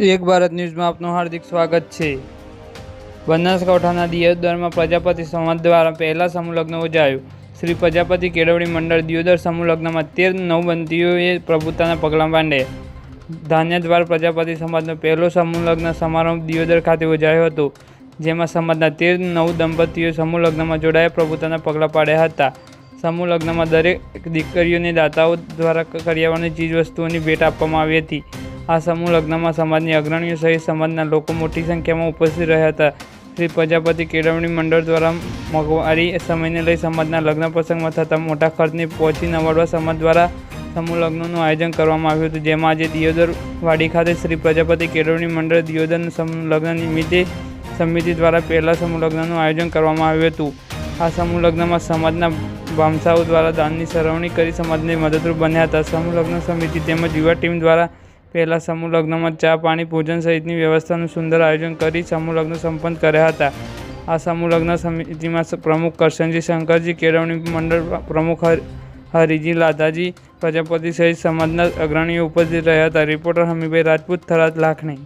એક ભારત ન્યૂઝમાં આપનું હાર્દિક સ્વાગત છે. બનાસકાંઠાના દિયોદરમાં પ્રજાપતિ સમાજ દ્વારા પહેલા સમૂહલગ્ન યોજાયું શ્રી પ્રજાપતિ કેળવણી મંડળ દિયોદર સમૂહલગ્નમાં તેર નવબંધીઓએ પ્રભુતાના પગલાં માંડ્યા ધાન્યદ્વાર પ્રજાપતિ સમાજનો પહેલો સમૂહલગ્ન સમારંભ દિયોદર ખાતે યોજાયો હતો, જેમાં સમાજના તેર નવ દંપતીઓ સમૂહલગ્નમાં જોડાયા પ્રભુતાના પગલાં પાડ્યા હતા. સમૂહલગ્નમાં દરેક દીકરીઓને દાતાઓ દ્વારા કરિયાવાની ચીજવસ્તુઓની ભેટ આપવામાં આવી હતી. આ સમૂહ લગ્નમાં સમાજની અગ્રણીઓ સહિત સમાજના લોકો મોટી સંખ્યામાં ઉપસ્થિત રહ્યા હતા. શ્રી પ્રજાપતિ કેળવણી મંડળ દ્વારા મોંઘવારી સમયને લઈ સમાજના લગ્ન પ્રસંગમાં થતા મોટા ખર્ચને પહોંચી નવાડવા સમાજ દ્વારા સમૂહ લગ્નનું આયોજન કરવામાં આવ્યું હતું. જેમાં આજે દિયોદર વાડી ખાતે શ્રી પ્રજાપતિ કેળવણી મંડળ દિયોદર સમૂહ લગ્ન નિમિત્તે સમિતિ દ્વારા પહેલા સમૂહ લગ્નનું આયોજન કરવામાં આવ્યું હતું. આ સમૂહ લગ્નમાં સમાજના ભામસાઓ દ્વારા દાનની સરવણી કરી સમાજને મદદરૂપ બન્યા હતા. સમૂહ લગ્ન સમિતિ તેમજ યુવા ટીમ દ્વારા પહેલા સમૂહ લગ્નમાં ચા, પાણી, ભોજન સહિતની વ્યવસ્થાનું સુંદર આયોજન કરી સમૂહ લગ્ન સંપન્ન કર્યા હતા. આ સમૂહ લગ્ન સમિતિમાં પ્રમુખ કરશનજી શંકરજી, કેળવણી મંડળ પ્રમુખ હર- હરિજી લાધાજી, પ્રજાપતિ સહિત સમાજના અગ્રણીઓ ઉપસ્થિત રહ્યા હતા. રિપોર્ટર હમીભાઈ રાજપૂત, થરાદ લાખણી.